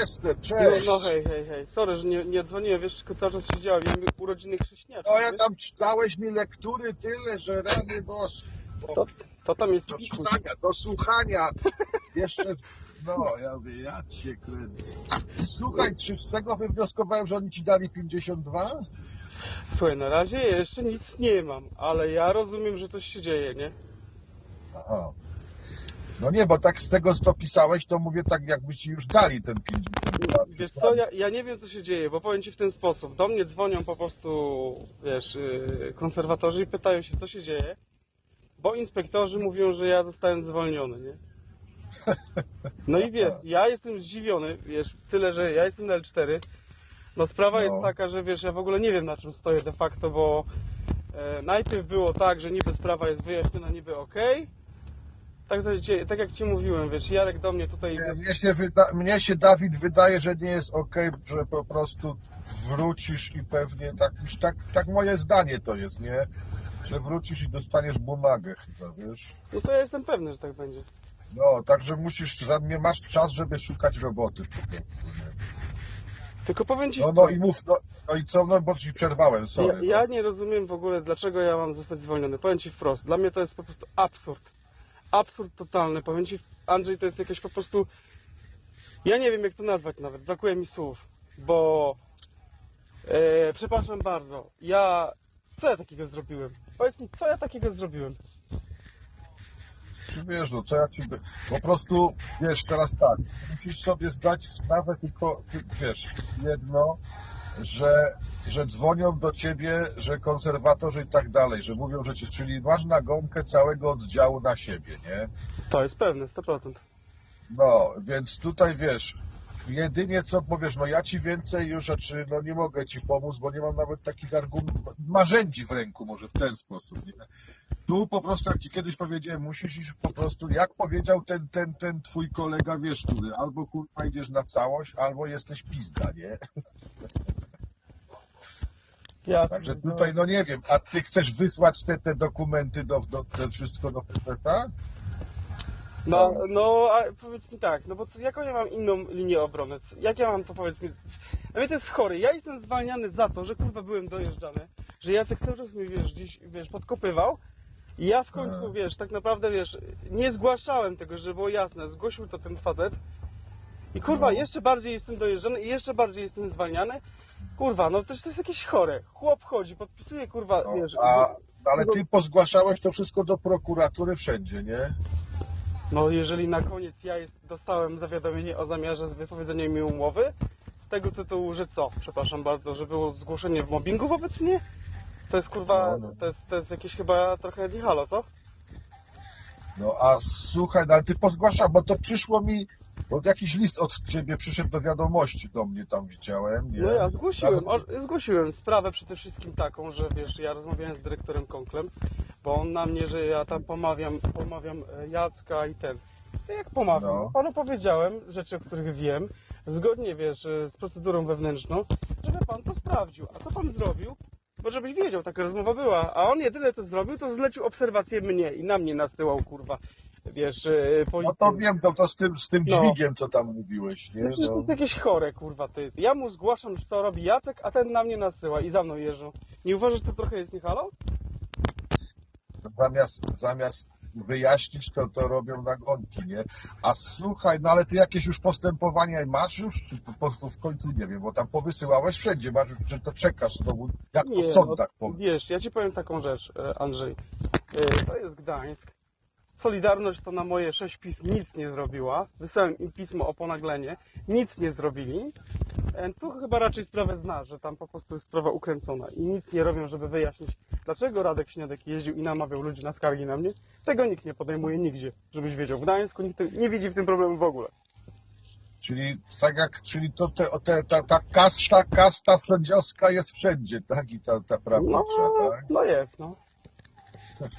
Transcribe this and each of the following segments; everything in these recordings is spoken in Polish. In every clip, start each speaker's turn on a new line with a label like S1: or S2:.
S1: jestem,
S2: No,
S1: cześć.
S2: no hej, hej, hej. Sorry, że nie, nie dzwoniłem, wiesz, tylko cały czas siedziałem. Miałem urodziny chrześcijaczki.
S1: No ja
S2: wiesz?
S1: tam czytałeś mi lektury tyle, że rany boskie.
S2: To, to tam jest
S1: Do czytania, do słuchania. Jeszcze, no ja mówię, ja cię kręcę. Słuchaj, czy z tego wywnioskowałem, że oni ci dali 52?
S2: Słuchaj, na razie jeszcze nic nie mam, ale ja rozumiem, że coś się dzieje, nie?
S1: Aha. No nie, bo tak z tego, co pisałeś, to mówię tak, jakby ci już dali ten 52.
S2: Wiesz co, ja, ja nie wiem co się dzieje, bo powiem ci w ten sposób. Do mnie dzwonią po prostu, wiesz, yy, konserwatorzy i pytają się co się dzieje, bo inspektorzy mówią, że ja zostałem zwolniony, nie? No i wiesz, ja jestem zdziwiony, wiesz, tyle, że ja jestem na L4. No sprawa
S1: No.
S2: jest taka, że wiesz, ja w ogóle nie wiem na czym stoję de facto, bo e, najpierw było tak, że niby sprawa jest wyjaśniona, niby okej. Tak, jak ci- tak jak ci mówiłem, wiesz, Jarek do mnie tutaj...
S1: Nie, Mnie się, wyda, mnie się Dawid wydaje, że nie jest okej, że po prostu wrócisz i pewnie tak, już tak, tak moje zdanie to jest, nie? Że wrócisz i dostaniesz bumagę chyba, wiesz?
S2: No to ja jestem pewny, że tak będzie.
S1: No, także musisz, nie masz czas, żeby szukać roboty po prostu, nie?
S2: Tylko powiem ci...
S1: No, no i mów, no, no i co, no bo ci przerwałem,
S2: Ja,
S1: sorry.
S2: ja
S1: no.
S2: nie rozumiem w ogóle, dlaczego ja mam zostać zwolniony. Powiem Ci wprost, dla mnie to jest po prostu absurd. Absurd totalny. Powiem Ci, Andrzej, to jest jakieś po prostu... Ja nie wiem, jak to nazwać nawet. Brakuje mi słów, bo... E, przepraszam bardzo. Ja... Co ja takiego zrobiłem? Powiedz mi, co ja takiego zrobiłem?
S1: Wiesz, no co ja ci... Po prostu, wiesz, teraz tak, musisz sobie zdać sprawę tylko, ty, wiesz, jedno, że, że dzwonią do ciebie, że konserwatorzy i tak dalej, że mówią, że ci, czyli masz nagonkę całego oddziału na siebie, nie?
S2: To jest pewne, 100%.
S1: No, więc tutaj wiesz, jedynie co powiesz, no ja ci więcej już rzeczy, no nie mogę ci pomóc, bo nie mam nawet takich argumentów, narzędzi w ręku może w ten sposób, nie? Tu po prostu, jak ci kiedyś powiedziałem, musisz iść po prostu, jak powiedział ten, ten, ten twój kolega, wiesz, który albo kurwa idziesz na całość, albo jesteś pizda, nie?
S2: Ja,
S1: Także tutaj, no nie wiem, a ty chcesz wysłać te, te dokumenty do, do, te wszystko do prezesa?
S2: No, no, a powiedz mi tak, no bo jaką ja mam inną linię obrony? Jak ja mam to powiedz mi? A mnie to jest chory. Ja jestem zwalniany za to, że kurwa byłem dojeżdżany, że Jacek cały czas mnie, wiesz, gdzieś, wiesz, podkopywał. I ja w końcu, wiesz, tak naprawdę, wiesz, nie zgłaszałem tego, żeby było jasne. Zgłosił to ten facet. I kurwa,
S1: No.
S2: jeszcze bardziej jestem dojeżdżany i jeszcze bardziej jestem zwalniany. Kurwa, no to, to jest jakieś chore. Chłop chodzi, podpisuje, kurwa,
S1: No,
S2: wiesz...
S1: a, ale ty pozgłaszałeś to wszystko do prokuratury wszędzie, nie?
S2: No jeżeli na koniec ja jest, dostałem zawiadomienie o zamiarze wypowiedzenia mi umowy, z tego tytułu, że co? Przepraszam bardzo, że było zgłoszenie mobbingu wobec mnie? To jest kurwa,
S1: No, no.
S2: To, jest, to jest jakieś chyba trochę nie halo, co?
S1: No a słuchaj, no, ale ty pozgłaszał, bo to przyszło mi, bo jakiś list od ciebie przyszedł do wiadomości do mnie tam widziałem, nie?
S2: No ja zgłosiłem, o, zgłosiłem sprawę przede wszystkim taką, że wiesz, ja rozmawiałem z dyrektorem Konklem, bo on na mnie, że ja tam pomawiam, pomawiam e, Jacka i ten. To jak pomawiam?
S1: No.
S2: Panu powiedziałem rzeczy, o których wiem, zgodnie wiesz, e, z procedurą wewnętrzną, żeby pan to sprawdził. A co pan zrobił? Bo żebyś wiedział, taka rozmowa była. A on jedyne co zrobił, to zlecił obserwację mnie i na mnie nasyłał, kurwa, wiesz, e,
S1: No to wiem, to, to z tym, z tym
S2: No.
S1: dźwigiem, co tam mówiłeś, nie?
S2: To
S1: No.
S2: jest jakieś chore, kurwa, ty. Ja mu zgłaszam, że to robi Jacek, a ten na mnie nasyła i za mną jeżdżą. Nie uważasz, że to trochę jest nie halo?
S1: Zamiast, zamiast wyjaśnić, to, to robią nagonki, nie? A słuchaj, no ale ty jakieś już postępowania masz już, czy po prostu w końcu nie wiem, bo tam powysyłałeś wszędzie, masz, czy to czekasz znowu, jak po sądach
S2: no,
S1: powiem.
S2: wiesz, ja ci powiem taką rzecz, e, Andrzej. E, To jest Gdańsk. Solidarność to na moje sześć pism nic nie zrobiła. Wysłałem im pismo o ponaglenie. Nic nie zrobili. E, Tu chyba raczej sprawę znasz, że tam po prostu jest sprawa ukręcona i nic nie robią, żeby wyjaśnić, dlaczego Radek Śniadek jeździł i namawiał ludzi na skargi na mnie. Tego nikt nie podejmuje nigdzie, żebyś wiedział. W Gdańsku nikt nie widzi w tym problemu w ogóle.
S1: Czyli tak jak, czyli to te, te, ta, ta kasta, kasta sędziowska jest wszędzie, tak? I ta, ta prawnicza,
S2: No,
S1: tak?
S2: no jest, no.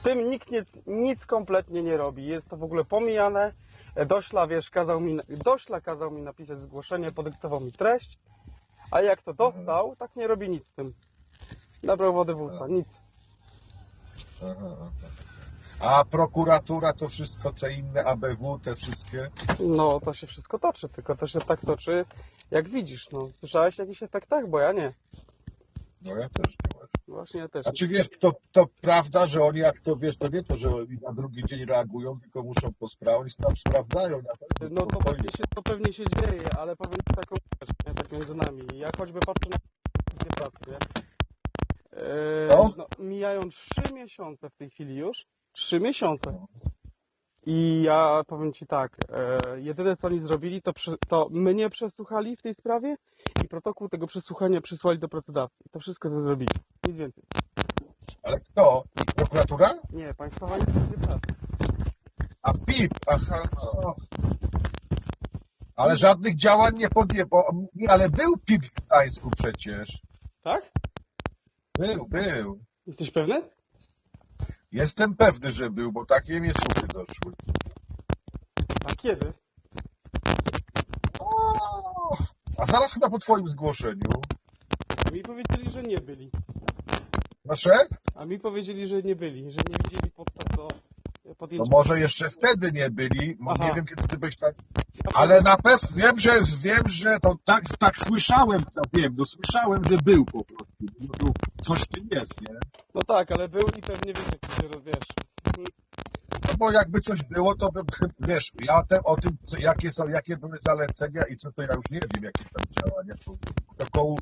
S2: Z tym nikt nic, nic kompletnie nie robi. Jest to w ogóle pomijane. Dośla, wiesz, kazał mi, Dośla kazał mi napisać zgłoszenie, podyktował mi treść, a jak to dostał, tak nie robi nic z tym. Nabrał wody w usta, nic.
S1: Aha, aha. A prokuratura to wszystko, te inne ABW, te wszystkie.
S2: No, to się wszystko toczy, tylko to się tak toczy, jak widzisz, no. Słyszałeś o jakichś efektach? Bo ja nie.
S1: No ja też.
S2: Właśnie ja też.
S1: A czy wiesz, to, to prawda, że oni jak to wiesz, to nie to, że oni na drugi dzień reagują, tylko muszą posprawdzić, tam sprawdzają.
S2: No to pewnie, się, to pewnie się dzieje, ale powiem ci taką rzecz, nie, tak między nami. Ja choćby patrzę na pracy, nie? Eee,
S1: No.
S2: no, mijają trzy miesiące w tej chwili już. Trzy miesiące. I ja powiem ci tak, e, jedyne co oni zrobili, to, przy, to mnie przesłuchali w tej sprawie i protokół tego przesłuchania przysłali do pracodawcy. To wszystko co zrobili. Nic więcej.
S1: Ale kto? Prokuratura?
S2: Nie, Państwowa Inspekcja Pracy.
S1: A PIP, aha. No. Ale żadnych działań nie podjęło. bo- Nie, ale był PIP w Gdańsku przecież.
S2: Tak?
S1: Był, był.
S2: Jesteś pewny?
S1: Jestem pewny, że był, bo takie mnie słuchy doszły.
S2: A kiedy?
S1: O, a zaraz chyba po twoim zgłoszeniu.
S2: Mi powiedzieli, że nie byli.
S1: Proszę?
S2: A mi powiedzieli, że nie byli, że nie widzieli podstaw do
S1: No
S2: podjęcia.
S1: może jeszcze wtedy nie byli, bo
S2: Aha.
S1: nie wiem kiedy ty byś tak... Ale na pewno wiem, że wiem, że to tak, tak słyszałem, to wiem, no słyszałem, że był po prostu. No, no, coś w tym jest, nie?
S2: No tak, ale był i pewnie jak to się.
S1: No bo jakby coś było, to bym, wiesz, ja te, o tym, co, jakie są, jakie były zalecenia i co to ja już nie wiem, jakie tam działania. To protokołu,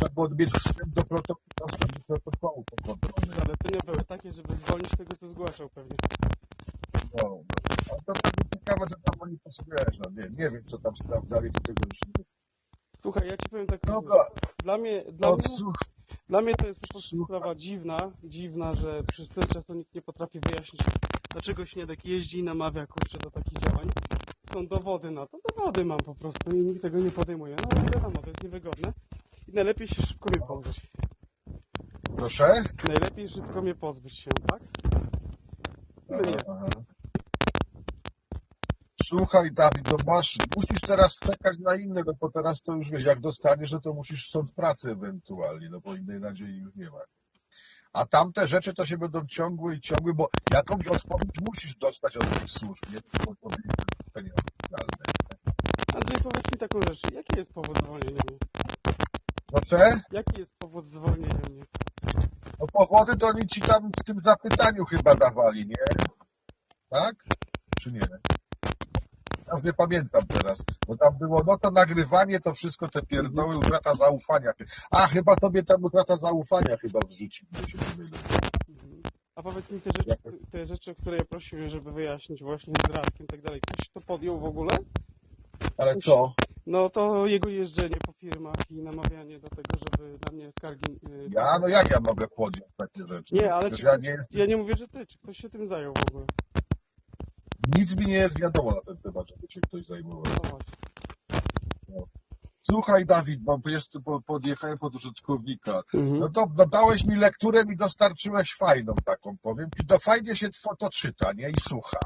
S1: to było mieć wstęp do protokołu, do protokołu po kontrolę.
S2: Zalecenia były takie, żeby zwolnić tego, co zgłaszał pewnie.
S1: No, a to pewnie ciekawe, że tam oni posłuchujesz, no nie, nie wiem, co tam sprawdzali, to tego już nie wiem.
S2: Słuchaj, ja ci powiem tak.
S1: Dobra,
S2: Dla mnie, dla
S1: no,
S2: mnie, dla mnie to jest po prostu sprawa dziwna, dziwna, że przez tyle czasu nikt nie potrafi wyjaśnić, dlaczego Śniadek jeździ i namawia kurczę do takich działań. Są dowody na to, dowody mam po prostu i nikt tego nie podejmuje. No ale wiadomo, to jest niewygodne. I najlepiej się szybko mnie pozbyć.
S1: proszę?
S2: Najlepiej szybko mnie pozbyć się, tak? No nie.
S1: Słuchaj, Dawid, no masz, musisz teraz czekać na inne, no bo teraz to już wiesz, jak dostaniesz, no to musisz sąd pracy ewentualnie, no bo innej nadziei już nie ma. A tamte rzeczy to się będą ciągły i ciągły, bo jakąś odpowiedź musisz dostać od tych służb, nie oficjalne.
S2: Andrzej, powiedz mi taką rzecz. Jaki jest powód zwolnienia mnie?
S1: Proszę?
S2: Jaki jest powód zwolnienia mnie?
S1: No powody to oni ci tam w tym zapytaniu chyba dawali, nie? Tak? Czy nie? Nie pamiętam teraz, bo tam było, no to nagrywanie, to wszystko te pierdoły, utrata zaufania. A, chyba tobie tam utrata zaufania chyba się.
S2: Mhm. A powiedz mi te rzeczy, te rzeczy, które ja prosiłem, żeby wyjaśnić właśnie z Radkiem i tak dalej. Ktoś to podjął w ogóle?
S1: Ale co?
S2: No to jego jeżdżenie po firmach i namawianie do tego, żeby na mnie skargi... y,
S1: Ja, no jak ja mogę podjąć takie rzeczy?
S2: Nie, ale czy,
S1: ja nie jestem,
S2: ja nie mówię, że ty, czy ktoś się tym zajął w ogóle.
S1: Nic mi nie jest wiadomo na ten temat, żeby się ktoś zajmował.
S2: No właśnie.
S1: Słuchaj, Dawid, bo bo podjechałem pod użytkownika.
S2: Mhm.
S1: No to no, dałeś mi lekturę i dostarczyłeś fajną taką, powiem. I to fajnie się to, czyta, nie? I słucha.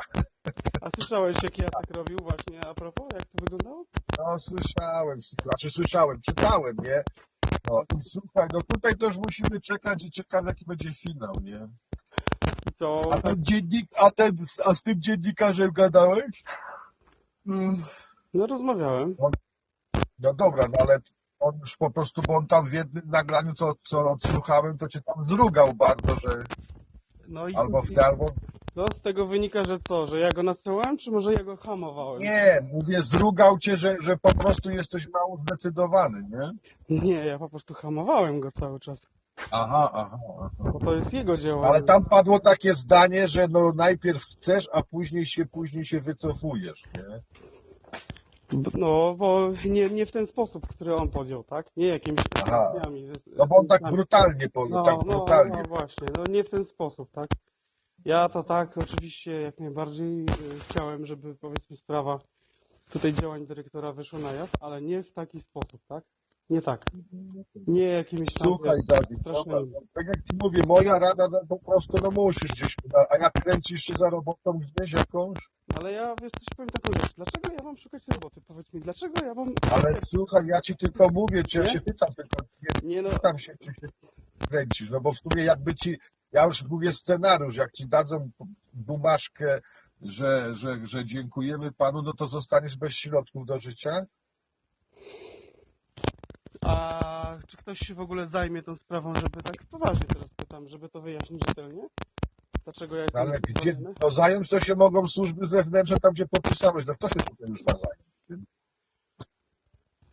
S2: A słyszałeś, jak ja tak robił właśnie a propos, jak to wyglądało?
S1: No, słyszałem, znaczy słyszałem, czytałem, nie? No i słuchaj, no tutaj też musimy czekać i czekamy, jaki będzie finał, nie?
S2: Co?
S1: A ten dziennik, a ten, a z tym dziennikarzem gadałeś? Mm,
S2: No rozmawiałem.
S1: No dobra, no ale on już po prostu, bo on tam w jednym nagraniu, co, co odsłuchałem, to cię tam zrugał bardzo, że
S2: No i
S1: albo w te, albo...
S2: no, z tego wynika, że co, że ja go nasyłałem, czy może ja go hamowałem?
S1: Nie, mówię, zrugał cię, że, że po prostu jesteś mało zdecydowany, nie?
S2: Nie, ja po prostu hamowałem go cały czas.
S1: Aha, aha, aha.
S2: Bo to jest jego działanie.
S1: Ale tam padło takie zdanie, że no najpierw chcesz, a później się, później się wycofujesz, nie?
S2: No, bo nie, nie w ten sposób, który on podjął, tak? Nie jakimiś
S1: Aha. No bo on tak brutalnie powiedział,
S2: no,
S1: tak
S2: no,
S1: brutalnie.
S2: no właśnie, no nie w ten sposób, tak? Ja to tak, oczywiście jak najbardziej y, chciałem, żeby powiedzmy sprawa tutaj działań dyrektora wyszła na jaw, ale nie w taki sposób, tak? Nie tak. Nie jakimiś tam
S1: Słuchaj, Dawid,
S2: strasznymi.
S1: dobra, no, tak jak ci mówię, moja rada no, po prostu, no musisz gdzieś, a- a jak kręcisz się za robotą gdzieś jakąś?
S2: Ale ja, wiesz, coś powiem taką rzecz. Dlaczego ja mam szukać roboty? Powiedz mi, dlaczego ja mam...
S1: Ale słuchaj, ja ci tylko mówię, czy ja
S2: Nie?
S1: się pytam tylko, nie
S2: Nie no,
S1: pytam się, czy się kręcisz, no bo w sumie jakby ci, ja już mówię scenariusz, jak ci dadzą bumaszkę, że, że, że dziękujemy panu, no to zostaniesz bez środków do życia?
S2: A czy ktoś się w ogóle zajmie tą sprawą, żeby tak poważnie teraz pytam, żeby to wyjaśnić rzetelnie? Dlaczego ja jestem
S1: Ale gdzie, no zająć to się mogą służby zewnętrzne, tam gdzie podpisałeś, no kto się tutaj już ma zająć?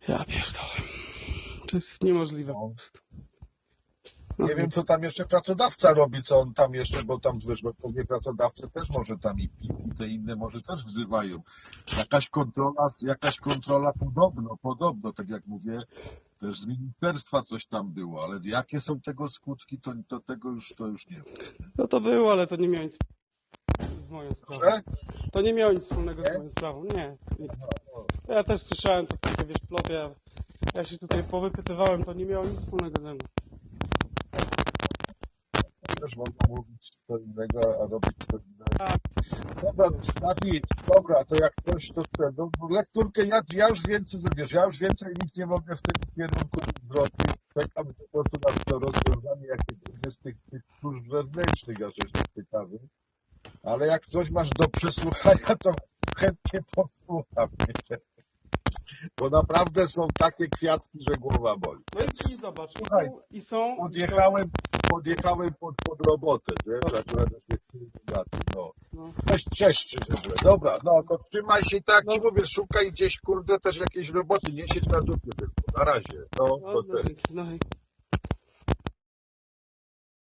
S2: Ja pierdolę. To jest niemożliwe
S1: No.
S2: po prostu. No,
S1: Nie wiem, co tam jeszcze pracodawca robi, co on tam jeszcze, bo tam, wiesz, bo pewnie pracodawcy też może tam i, i, i te inne może też wzywają. Jakaś kontrola, jakaś kontrola podobno, podobno, tak jak mówię, też z ministerstwa coś tam było, ale jakie są tego skutki, to, to tego już, to już nie wiem.
S2: No to było, ale to nie miało nic z moją sprawą. To nie miało nic wspólnego z moją sprawą, nie.
S1: No, no.
S2: Ja też słyszałem to takie, wiesz, ploty, ja, ja się tutaj powypytywałem, to nie miało nic wspólnego ze mną.
S1: Też mogą mówić co innego, a robić co innego.
S2: Tak.
S1: Dobra, dobra, to jak coś, to no, lekturkę, ja, ja już więcej, wiesz, ja już więcej nic nie mogę w tym kierunku zrobić. Czekam po prostu na to rozwiązanie jakiegoś z tych, tych służb zewnętrznych, ja coś tak ciekawy. Ale jak coś masz do przesłuchania, to chętnie posłucham. Bo naprawdę są takie kwiatki, że głowa boli.
S2: No i, i zobacz,
S1: Słuchaj,
S2: i są,
S1: Podjechałem, podjechałem pod, pod robotę, wiesz, akurat już na tym, no.
S2: no,
S1: Cześć, cześć, szczerze. Dobra, no to trzymaj się i tak ci
S2: No.
S1: mówię, szukaj gdzieś, kurde, też jakiejś roboty, nie siedź na dupie tylko. Na razie. No,
S2: no,
S1: to
S2: no,
S1: też.
S2: no